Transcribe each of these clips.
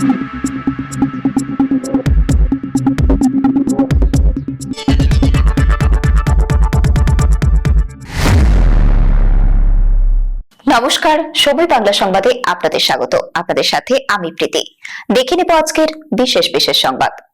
নমস্কার সময় বাংলা সংবাদে আপনাদের স্বাগত। আপনাদের সাথে আমি প্রীতি। দেখে নেব আজকের বিশেষ বিশেষ সংবাদ।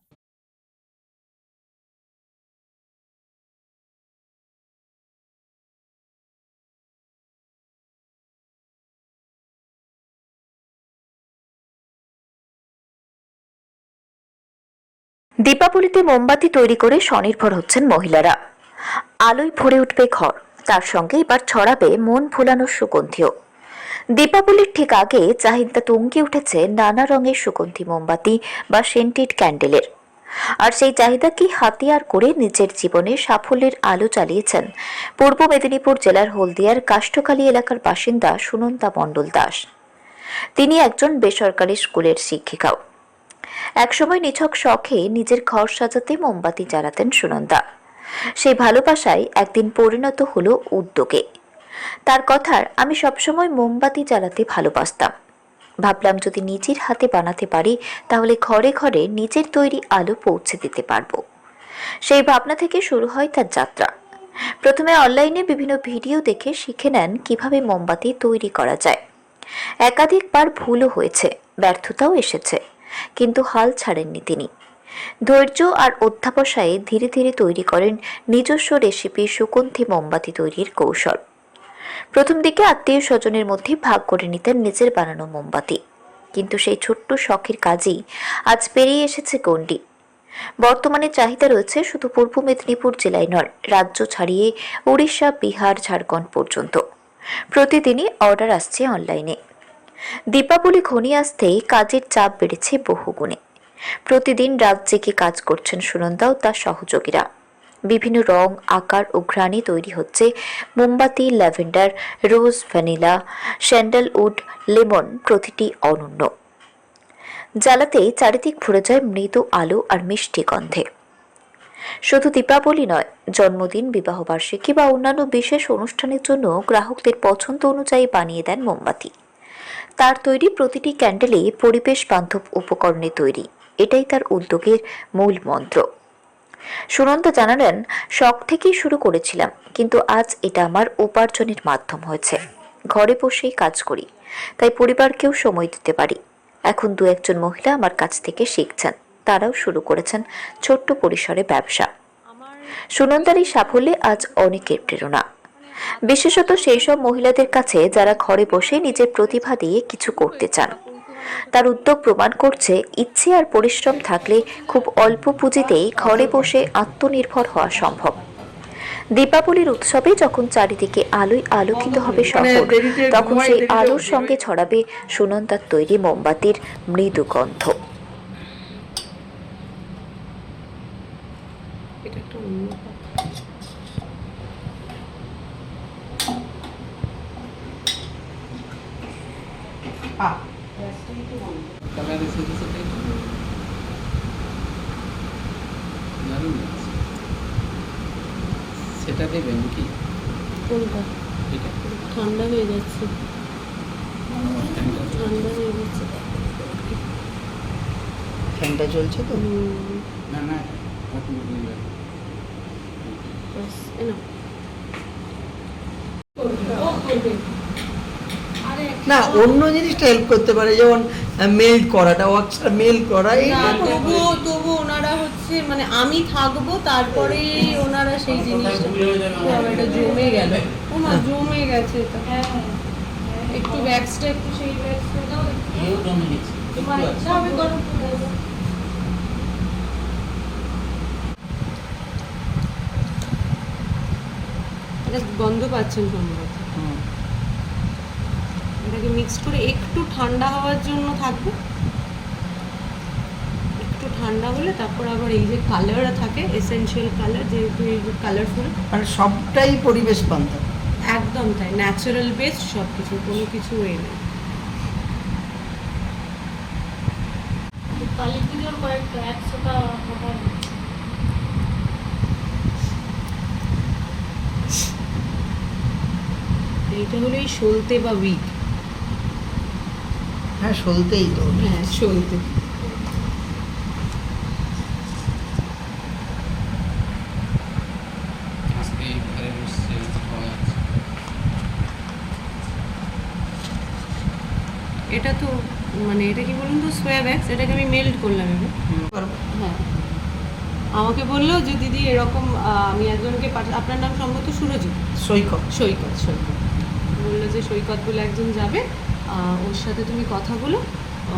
দীপাবলিতে মোমবাতি তৈরি করে স্বনির্ভর হচ্ছেন মহিলারা। আলোয় ভরে উঠবে ঘর, তার সঙ্গে এবার ছড়াবে মন ভোলানোর সুগন্ধিও। দীপাবলির ঠিক আগে চাহিদা তুঙ্গে উঠেছে নানা রঙের সুগন্ধি মোমবাতি বা সেন্টেড ক্যান্ডেলের। আর সেই চাহিদাকে হাতিয়ার করে নিজের জীবনে সাফল্যের আলো চালিয়েছেন পূর্ব মেদিনীপুর জেলার হলদিয়ার কাষ্ঠখালী এলাকার বাসিন্দা সুনন্দা মণ্ডল দাস। তিনি একজন বেসরকারি স্কুলের শিক্ষিকাও। একসময় নিছক শখে নিজের ঘর সাজাতে মোমবাতি জ্বালাতেন সুনন্দা। সেই ভালোবাসায় একদিন পরিণত হলো উদ্যোগে। তার কথার আমি সবসময় মোমবাতি জ্বালাতে ভালোবাসতাম। ভাবলাম যদি নিজের হাতে বানাতে পারি, তাহলে ঘরে ঘরে নিজের তৈরি আলো পৌঁছে দিতে পারব। সেই ভাবনা থেকে শুরু হয় তার যাত্রা। প্রথমে অনলাইনে বিভিন্ন ভিডিও দেখে শিখে নেন কীভাবে মোমবাতি তৈরি করা যায়। একাধিকবার ভুলও হয়েছে, ব্যর্থতাও এসেছে। কিন্তু হাল ছাড়েননি তিনি। ধৈর্য আর অধ্যাবসায়ে ধীরে ধীরে তৈরি করেন নিজস্ব রেসিপি সুগন্ধি মোমবাতি তৈরির কৌশল। প্রথম দিকে আত্মীয় স্বজনের মধ্যে ভাগ করে নিতেন নিজের বানানো মোমবাতি। কিন্তু সেই ছোট্ট শখের কাজই আজ পেরিয়ে এসেছে গণ্ডি। বর্তমানে চাহিদা রয়েছে শুধু পূর্ব মেদিনীপুর জেলায় নয়, রাজ্য ছাড়িয়ে উড়িষ্যা, বিহার, ঝাড়খণ্ড পর্যন্ত। প্রতিদিনই অর্ডার আসছে অনলাইনে দীপাবলি ঘনি আসতেই কাজের চাপ বেড়েছে বহুগুণে প্রতিদিন রাত জেগে কাজ করছেন সুনন্দা ও তার সহযোগীরা। বিভিন্ন রং, আকার ও ঘ্রাণে তৈরি হচ্ছে মোমবাতি, lavender, rose vanilla sandalwood lemon প্রতিটি অনন্য। জ্বালাতেই চারিদিক ভরে যায় মৃদু আলো আর মিষ্টি গন্ধে। শুধু দীপাবলি নয়, জন্মদিন, বিবাহবার্ষিকী বা অন্যান্য বিশেষ অনুষ্ঠানের জন্য গ্রাহকদের পছন্দ অনুযায়ী বানিয়ে দেন মোমবাতি। তার তৈরি প্রতিটি ক্যান্ডেলে পরিবেশ বান্ধব উপকরণে তৈরি। এটাই তার উদ্যোগের মূল মন্ত্র। সুনন্দা জানালেন শখ থেকেই শুরু করেছিলাম কিন্তু আজ এটা আমার উপার্জনের মাধ্যম হয়েছে। ঘরে বসেই কাজ করি তাই পরিবারকেও সময় দিতে পারি। এখন দু একজন মহিলা আমার কাছ থেকে শিখছেন তারাও শুরু করেছেন ছোট্ট পরিসরে ব্যবসা। সুনন্দার এই সাফল্যে আজ অনেকের প্রেরণা। বিশেষত সেই সব মহিলাদের কাছে যারা ঘরে বসে নিজের প্রতিভা দিয়ে কিছু করতে চান। তার উদ্যোগ প্রমাণ করছে ইচ্ছে আর পরিশ্রম থাকলে খুব অল্প পুঁজিতেই ঘরে বসে আত্মনির্ভর হওয়া সম্ভব। দীপাবলির উৎসবে যখন চারিদিকে আলোয় আলোকিত হবে শহর তখন সেই আলোর সঙ্গে ছড়াবে সুনন্দার তৈরি মোমবাতির মৃদু গন্ধ। তো? দারুণ সেটা দেবেন কি? কোনটা? এটা। ঠান্ডা হয়ে যাচ্ছে। ঠান্ডা হয়ে যাচ্ছে। ফ্যানটা চলছে তো? না না আপনি নিয়ে যান। ব্যাস, এ নাও। না অন্য জিনিসটা হেল্প করতে পারে যেমন মেল করাটা ওয়াক্সটা মেল করা কোনো- তবুও তবু ওনারা হচ্ছে মানে আমি থাকব তারপরে ওনারা সেই জিনিসটা এটা জমে গেল ও মা জমে গেছে এটা একটু ব্যাগসটা একটু সেই ব্যাগসটা দাও জমে গেছে। একটু আছে। আমি গরম করে দেবো। এটা গন্ধ পাচ্ছেন হুম। এটাকে মিক্স করে একটু ঠান্ডা হওয়ার জন্য থাকবে। একটু ঠান্ডা হলে তারপর আবার এই যে কালার থাকে এসেনশিয়াল কালার যেহেতু এই কালারফুল মানে সবটাই পরিবেশ বান্ধব। একদম তাই ন্যাচারাল বেস্ট সব কিছু কোনো কিছু এ নেই। কালী পুজোর কয়েকটা একশোটা এইটা হলো এই সলতে বা উইক হ্যাঁ সলতেই তো। হ্যাঁ সলতে যাচ্ছে। এটা তো মানে এটা কি বলুন তো সোয়াব্যাক্স এটাকে আমি মেল্ট করলাম এবার। হ্যাঁ। আমাকে বলল যে দিদি এরকম আমি একজনকে পাঠা আপনার নাম সম্ভবত সুরজিৎ? সৈকত। সৈকত সৈকত। বলল যে সৈকত বলে একজন যাবে ওর সাথে তুমি কথা বলো।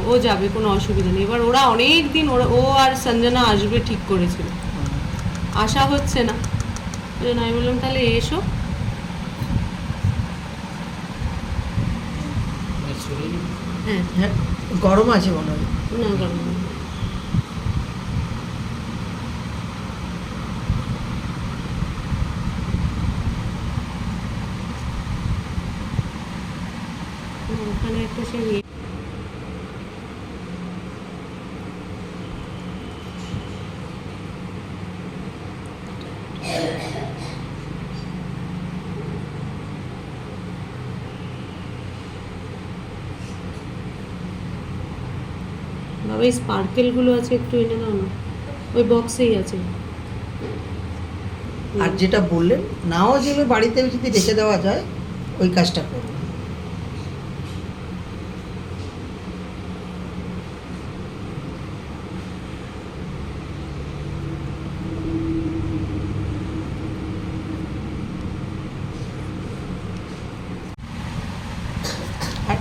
ও যাবে কোনো অসুবিধা নেই। এবার ওরা অনেক দিন ওরা ও আর সঞ্জনা আসবে ঠিক করেছিল। আশা হচ্ছে না। আমি বললাম তাহলে এসো। হ্যাঁ হ্যাঁ। গরম আছে মনে হয়। না গরম না। না, ওখানে একটা সে বাবা, এই স্পার্কেলগুলো আছে একটু এনে দাও না। ওই বক্সেই আছে। আর যেটা বললেন, নাও যেগুলো বাড়িতে যদি রেখে দেওয়া যায়, ওই কাজটা করুন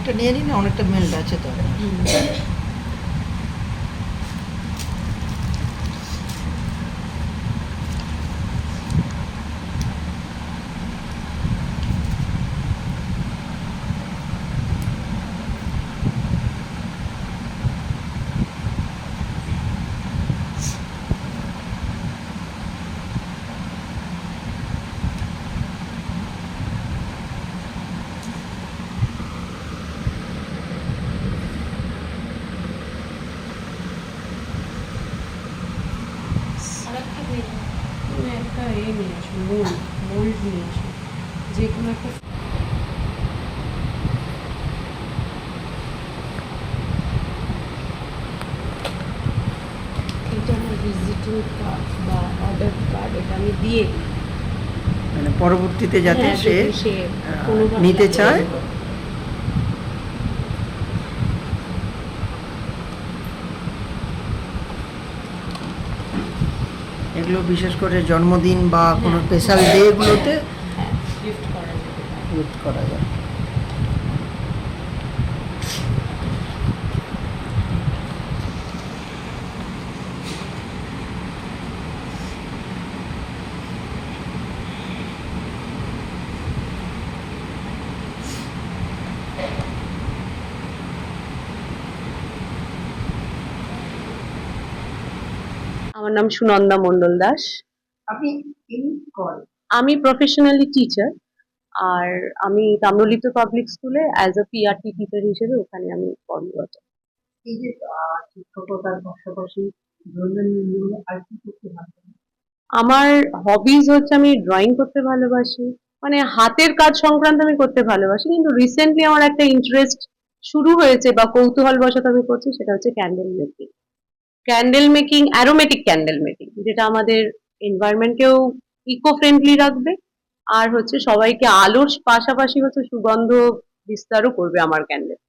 একটা নিয়ে নিন অনেকটা মেল্ট আছে তো একটা এ নিয়ে আসো মোল্ড মোল্ড নিয়ে আসো যে কোনো একটা এটা আমার ভিজিটিং কার্ড বা অর্ডার কার্ড এটা আমি দিয়ে দিই। মানে পরবর্তীতে যাতে হ্যাঁ, সে নিতে চায় এগুলো বিশেষ করে জন্মদিন বা কোনো। স্পেশাল ডেগুলোতে গিফট করা যায় আমার নাম সুনন্দা মণ্ডল দাস। আপনি আমি প্রফেশনালি টিচার আর আমি তাম্রলিপ্ত পাবলিক স্কুলে অ্যাজ আ পিআরটি টিচার হিসেবে ওখানে আমি কর্মরত এই যে শিক্ষকতার পাশাপাশি আমার হবিজ হচ্ছে আমি ড্রয়িং করতে ভালোবাসি মানে হাতের কাজ সংক্রান্ত আমি করতে ভালোবাসি কিন্তু রিসেন্টলি আমার একটা ইন্টারেস্ট শুরু হয়েছে বা কৌতূহল বশত আমি করছি সেটা হচ্ছে candle making candle making aromatic candle making যেটা আমাদের এনভায়রনমেন্টকেও ইকো ফ্রেন্ডলি রাখবে। আর হচ্ছে সবাইকে আলোর পাশাপাশি হচ্ছে সুগন্ধ বিস্তারও করবে আমার ক্যান্ডেল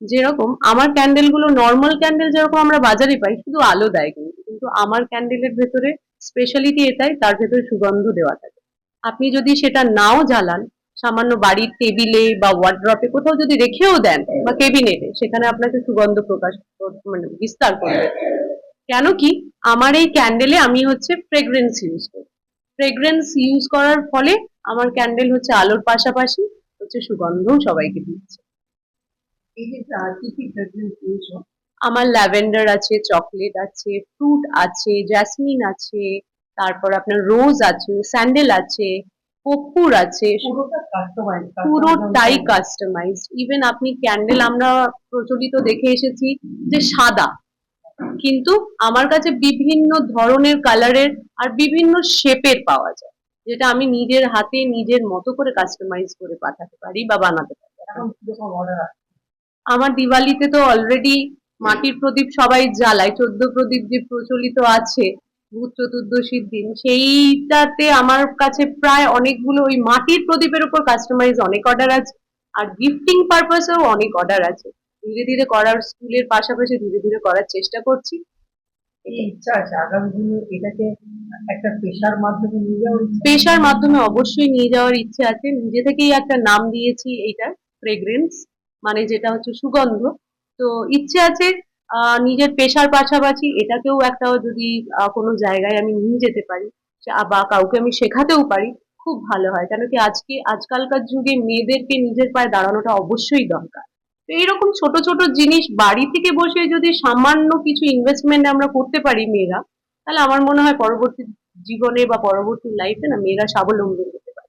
যেরকম? আমার ক্যান্ডেলগুলো নর্মাল ক্যান্ডেল যেরকম আমরা বাজারে পাই শুধু আলো দেয় কিন্তু। কিন্তু আমার ক্যান্ডেলের ভেতরে স্পেশালিটি এটাই তার ভেতরে সুগন্ধ দেওয়া থাকে। আপনি যদি সেটা নাও জ্বালান সামান্য বাড়ির টেবিলে বা ওয়ার্ড্রপে কোথাও যদি রেখেও দেন বা কেবিনেটে সেখানে আপনাকে সুগন্ধ প্রকাশ মানে বিস্তার করবে। কেন কি? আমার এই ক্যান্ডেলে আমি হচ্ছে ফ্রেগ্রেন্স ইউজ করি। ফ্রেগ্রেন্স ইউজ করার ফলে আমার ক্যান্ডেল হচ্ছে আলোর পাশাপাশি হচ্ছে সুগন্ধও সবাইকে দিচ্ছে। আমার ল্যাভেন্ডার আছে চকলেট আছে ফ্রুট আছে জ্যাসমিন আছে তারপর আপনার রোজ আছে স্যান্ডেল আছে কর্পূর আছে পুরোটাই কাস্টমাইজড ইভেন আপনি ক্যান্ডেল আমরা প্রচলিত দেখে এসেছি যে সাদা। কিন্তু আমার কাছে বিভিন্ন ধরনের কালারের আর বিভিন্ন শেপের পাওয়া যায় যেটা আমি নিজের হাতে নিজের মতো করে কাস্টমাইজ করে পাঠাতে পারি বা বানাতে পারি। আমার দিওয়ালিতে তো অলরেডি মাটির প্রদীপ সবাই জ্বালায় চোদ্দ প্রদীপ যে প্রচলিত আছে ভূত চতুর্দশীর দিন সেইটাতে আমার কাছে প্রায় অনেকগুলো ওই মাটির প্রদীপের উপর কাস্টমাইজ অনেক অর্ডার আছে আর গিফটিং পারপাসেও অনেক অর্ডার আছে। ধীরে ধীরে করার স্কুলের পাশাপাশি ধীরে ধীরে করার চেষ্টা করছি। এই ইচ্ছা আছে আগামী দিনে এটাকে একটা পেশার মাধ্যমে নিয়ে যাওয়ার পেশার মাধ্যমে অবশ্যই নিয়ে যাওয়ার ইচ্ছে আছে। নিজে থেকেই একটা নাম দিয়েছি এইটার ফ্রেগ্রেন্স মানে যেটা হচ্ছে সুগন্ধ। তো ইচ্ছে আছে নিজের পেশার পাশাপাশি এটাকেও একটা যদি কোনো জায়গায় আমি নিয়ে যেতে পারি বা কাউকে আমি শেখাতেও পারি, খুব ভালো হয়। কেন কি আজকে, আজকালকার যুগে মেয়েদেরকে নিজের পায়ে দাঁড়ানোটা অবশ্যই দরকার। তো এইরকম ছোট ছোট জিনিস বাড়ি থেকে বসে যদি সামান্য কিছু ইনভেস্টমেন্ট আমরা করতে পারি মেয়েরা, তাহলে আমার মনে হয় পরবর্তী জীবনে বা পরবর্তী লাইফে না মেয়েরা স্বাবলম্বী হতে পারে